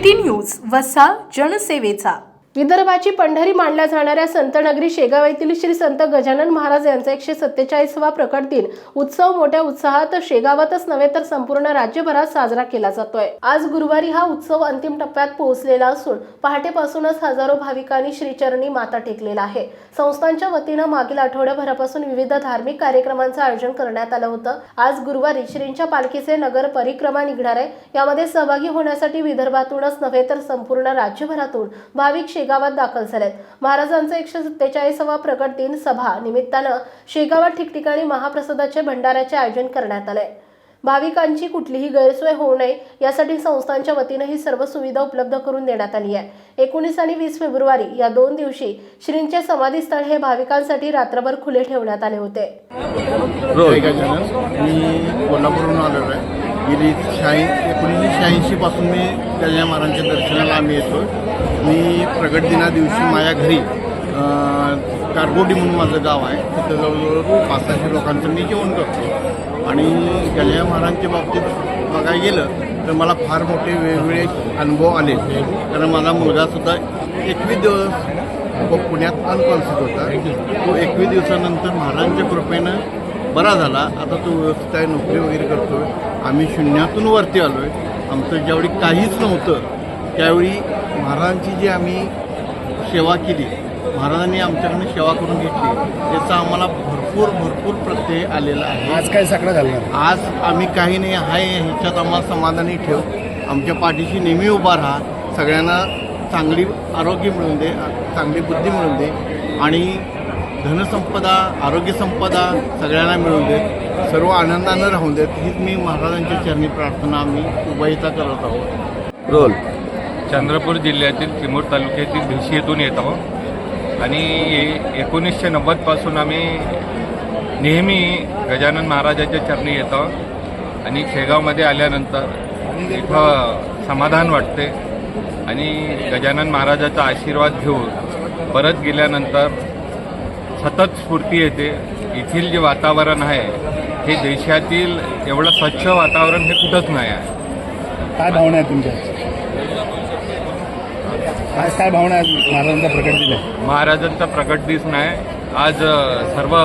City news वसा जनसेवेचा. विदर्भाची पंढरी मानल्या जाणाऱ्या संतनगरी शेगाव येथील श्री संत गजानन महाराज यांचा एकशे सत्तेचाळीसवा प्रकट दिन. उत्सव मोठ्या उत्साहात शेगावातच नव्हे तर संपूर्ण राज्यभरात साजरा केला जातोय. आज गुरुवारी हा उत्सव अंतिम टप्प्यात पोहोचलेला असून पहाटेपासूनच हजारो भाविकांनी श्रीचरणी माता टेकलेला आहे. संस्थांच्या वतीनं मागील आठवड्याभरापासून विविध धार्मिक कार्यक्रमांचं आयोजन करण्यात आलं होतं. आज गुरुवारी श्रींच्या पालखीचे नगर परिक्रमा निघणार आहे. यामध्ये सहभागी होण्यासाठी विदर्भातूनच नव्हे तर संपूर्ण राज्यभरातून भाविक शेगावात दाखल झालेत. महाराजांचा एकशे सत्तेचाळीसावा प्रकट दिन सभा निमित्तानं शेगावात ठिकठिकाणी महाप्रसादाचे भंडाऱ्याचे आयोजन करण्यात आले भाविकांची कुठलीही गैरसोय होऊ नये यासाठी संस्थांच्या वतीनं ही सर्व सुविधा उपलब्ध करून देण्यात आली आहे. एकोणीस आणि वीस फेब्रुवारी या दोन दिवशी श्रींचे समाधीस्थळ हे भाविकांसाठी रात्रभर खुले ठेवण्यात आले होते. मी कोल्हापूरहून आलेलो आहे. गेली शहाऐं एकोणीसशे शहाऐंशीपासून मी गजानन महाराजांच्या दर्शनाला आम्ही येतो. मी प्रगट दिना दिवशी माझ्या घरी अं, कारगोडी म्हणून माझं गाव आहे. तिथं जवळजवळ पाच सहाशे लोकांचं मी जेवण करतो. आणि गजानन महाराजांच्या बाबतीत बघायला गेलं तर मला फार मोठे वेगवेगळे अनुभव आले. कारण माझा मुलगासुद्धा एकवीस दिवस पुण्यात अनकॉन्सिट होता. तो एकवीस दिवसानंतर महाराजांच्या कृपेनं बरा झाला. आता तो व्यवस्थित आहे नोकरी वगैरे करतो आम्ही शून्यातून वरती आलो आहे आमचं ज्यावेळी काहीच नव्हतं त्यावेळी महाराजांची जी आम्ही सेवा केली महाराजांनी आमच्याकडून सेवा करून घेतली त्याचा आम्हाला भरपूर भरपूर प्रत्यय आलेला आहे. आज काय सगळं घालणार आज आम्ही काही नाही हाय ह्याच्यात आम्हाला समाधानी ठेव. आमच्या पाठीशी नेहमी उभा राहा. सगळ्यांना चांगली आरोग्य मिळून दे चांगली बुद्धी मिळून दे. आणि धनसंपदा आरोग्यसंपदा सगळ्यांना मिळून दे सर्व आनंदानं राहून देत हीच मी महाराजांच्या चरणी प्रार्थना आम्ही उभयता करत आहोत. रोल. चंद्रपूर जिल्ह्यातील चिमूर तालुक्यातील भिशी येथून येत आहोत. आणि एकोणीसशे नव्वदपासून आम्ही नेहमी गजानन महाराजाच्या चरणी येत आहोत. आणि शेगावमध्ये आल्यानंतर इथं समाधान वाटते. आणि गजानन महाराजाचा आशीर्वाद घेऊन परत गेल्यानंतर सतत स्फूर्ती येते. येथील जे वातावरण आहे हे देशातील एवढं स्वच्छ वातावरण हे कुठंच नाही आहे. काय भावना आहे तुमच्या? आज काय भावना आहे महाराजांचा प्रकट दिला महाराजांचा प्रकट दिन आहे आज सर्व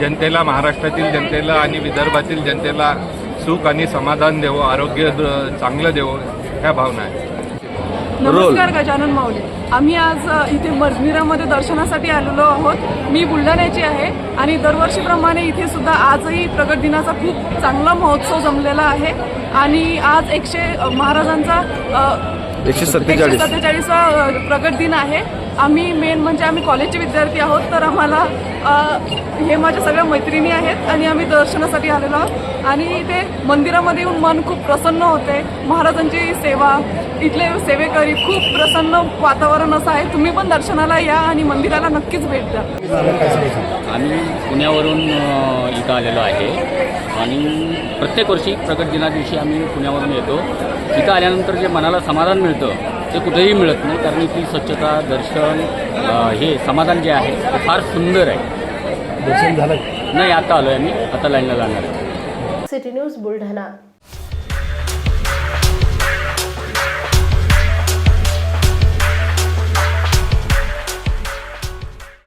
जनतेला महाराष्ट्रातील जनतेला आणि विदर्भातील जनतेला सुख आणि समाधान देवो आरोग्य चांगलं देवो ह्या भावना आहे नमस्कार गजानन माऊली. आम्ही आज इथे मजमिरामध्ये दर्शनासाठी आलेलो आहोत. मी बुलढाण्याची आहे आणि दरवर्षीप्रमाणे इथे सुद्धा आजही प्रगट दिनाचा खूप चांगला महोत्सव जमलेला आहे. आणि आज एकशे महाराजांचा एकशे एकशे सत्तेचाळीसवा प्रगट दिन आहे. आम्ही मेन म्हणजे आम्ही कॉलेजचे विद्यार्थी आहोत तर आम्हाला हे माझ्या सगळ्या मैत्रिणी आहेत आणि आम्ही दर्शनासाठी आलेलो आहोत. आणि इथे मंदिरामध्ये येऊन मन खूप प्रसन्न होते. महाराजांची सेवा इथले सेवेकरी खूप प्रसन्न वातावरण असं आहे तुम्ही पण दर्शनाला या आणि मंदिराला नक्कीच भेट द्या. आम्ही पुण्यावरून इथं आलेलो आहे. आणि प्रत्येक वर्षी प्रगट दिना दिवशी आम्ही पुण्यावरून येतो. इथं आल्यानंतर जे मनाला समाधान मिळतं ते कुठेही मिळत नाही. कारण इथली स्वच्छता दर्शन हे समाधान जे आहे ते फार सुंदर आहे. दर्शन झालं. नाही आता आलो आहे आम्ही. आता लाईनला जाणार आहे. City news Buldhana.